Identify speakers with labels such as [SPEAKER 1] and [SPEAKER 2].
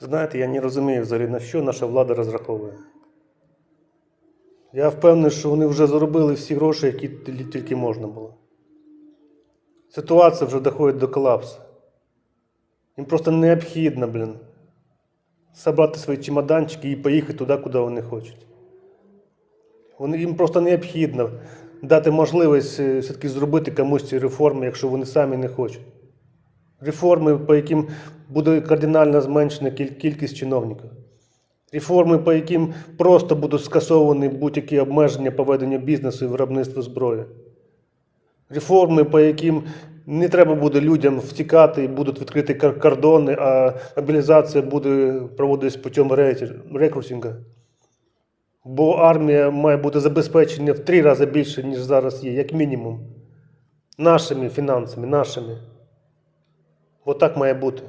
[SPEAKER 1] Знаєте, я не розумію взагалі, на що наша влада розраховує. Я впевнений, що вони вже заробили всі гроші, які тільки можна було. Ситуація вже доходить до колапсу. Їм просто необхідно, блін, собрати свої чемоданчики і поїхати туди, куди вони хочуть. Їм просто необхідно дати можливість е, все-таки зробити комусь ці реформи, якщо вони самі не хочуть. Реформи, по яким буде кардинально зменшена кількість чиновників. Реформи, по яким просто будуть скасовані будь-які обмеження по веденню бізнесу і виробництву зброї. Реформи, по яким не треба буде людям втікати і будуть відкриті кордони, а мобілізація буде проводитись путем рекрутингу. Бо армія має бути забезпечена в три рази більше, ніж зараз є, як мінімум. Нашими фінансами, нашими. Отак має бути.